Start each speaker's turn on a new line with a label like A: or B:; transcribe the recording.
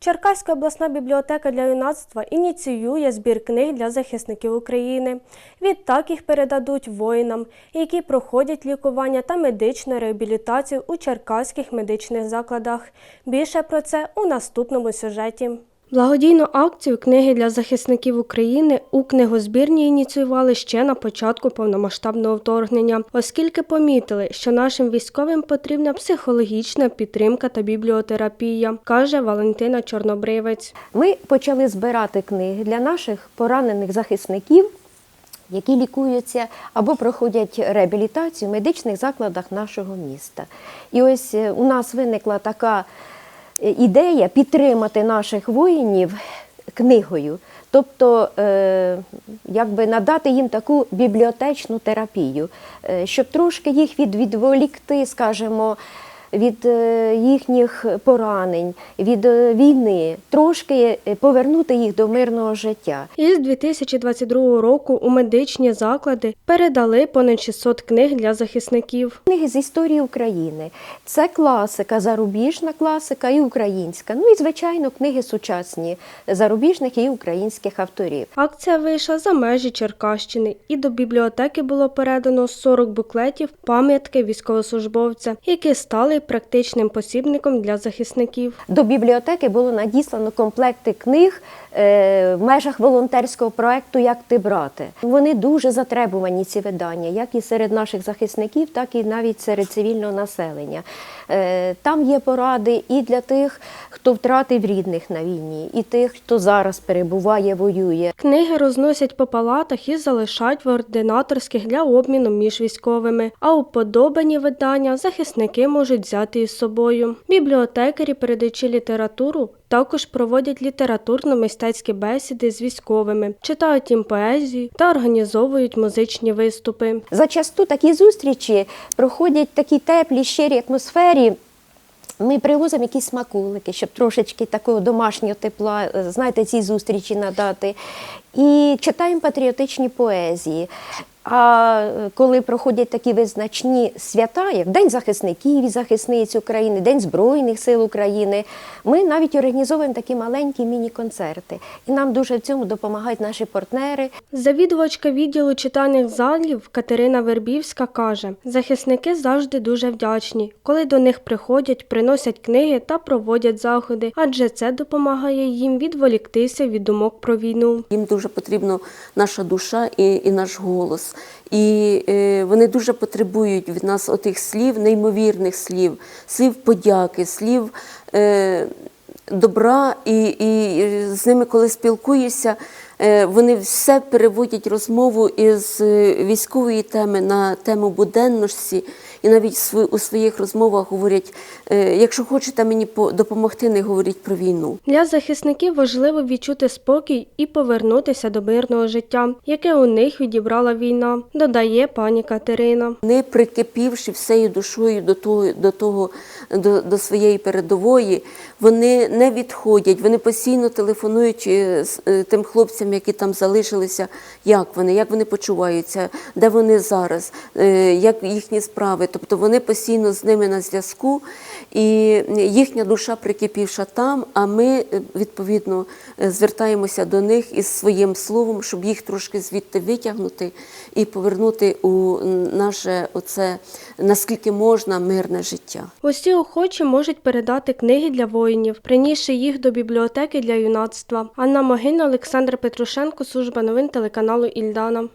A: Черкаська обласна бібліотека для юнацтва ініціює збір книг для захисників України. Відтак їх передадуть воїнам, які проходять лікування та медичну реабілітацію у черкаських медичних закладах. Більше про це у наступному сюжеті. Благодійну акцію книги для захисників України у книгозбірні ініціювали ще на початку повномасштабного вторгнення, оскільки помітили, що нашим військовим потрібна психологічна підтримка та бібліотерапія, каже Валентина Чорнобривець.
B: Ми почали збирати книги для наших поранених захисників, які лікуються або проходять реабілітацію в медичних закладах нашого міста. І ось е, у нас виникла така ідея підтримати наших воїнів книгою. Тобто, е, якби надати їм таку бібліотечну терапію, е, щоб трошки їх відволікти, скажімо, від е, їхніх поранень, від е, війни, трошки е, повернути їх до мирного життя.
A: Із 2022 року у медичні заклади передали понад 600 книг для захисників.
B: Книги з історії України. Це класика, зарубіжна класика і українська. Ну і звичайно, книги сучасні зарубіжних і українських авторів.
A: Акція вийшла за межі Черкащини, і до бібліотеки було передано 40 буклетів пам'ятки військовослужбовця, які стали практичним посібником для захисників.
B: До бібліотеки було надіслано комплекти книг е, в межах волонтерського проекту Як ти брати. Вони дуже затребувані ці видання, як і серед наших захисників, так і навіть серед цивільного населення. Е, Там є поради і для тих, хто втратив рідних на війні, і тих, хто зараз перебуває, воює.
A: Книги розносять по палатах і залишають в ординаторських для обміну між військовими. А уподобані видання захисники можуть взяти із собою. Бібліотекарі, передаючи літературу, також проводять літературно-мистецькі бесіди з військовими, читають їм поезію та організовують музичні виступи.
B: Зачасту такі зустрічі проходять в такій теплій, щирій атмосфері. Ми привозимо якісь смаколики, щоб трошечки такого домашнього тепла, е, знаєте, цій зустрічі надати. І читаємо патріотичні поезії. А е, коли проходять такі визначні свята, як День захисників і захисниць України, День Збройних сил України, ми навіть організовуємо такі маленькі міні-концерти. І нам дуже в цьому допомагають наші партнери.
A: Завідувачка відділу читальних залів Катерина Вербівська каже: захисники завжди дуже вдячні, коли до них приходять, приносять книги та проводять заходи, адже це допомагає їм відволіктися від думок про війну.
C: Їм дуже потрібна наша душа і, і наш голос. І е, вони дуже потребують від нас отих слів, неймовірних слів, слів подяки, слів е, добра. І, і з ними, коли спілкуєшся, е, вони все переводять розмову із е, військової теми на тему буденності. І навіть у своїх розмовах говорять: е, якщо хочете мені по- допомогти, не говоріть про війну.
A: Для захисників важливо відчути спокій і повернутися до мирного життя, яке у них відібрала війна, додає пані Катерина.
C: не прикипівши всею душою до того, до, того до, до своєї передової, вони не відходять, вони постійно телефонують е, е, тим хлопцям, які там залишилися, як вони, як вони почуваються, де вони зараз, е, як їхні справи. Тобто вони постійно з ними на зв'язку, і їхня душа прикипівша там, а ми е, відповідно е, звертаємося до них із своїм словом, щоб їх трошки звідти витягнути і повернути у наше оце наскільки можна мирне життя.
A: Усі охочі можуть передати книги для воїнів, принісши їх до бібліотеки для юнацтва. Анна Могина, Олександр Петрушенко, служба новин телеканалу Ільдана.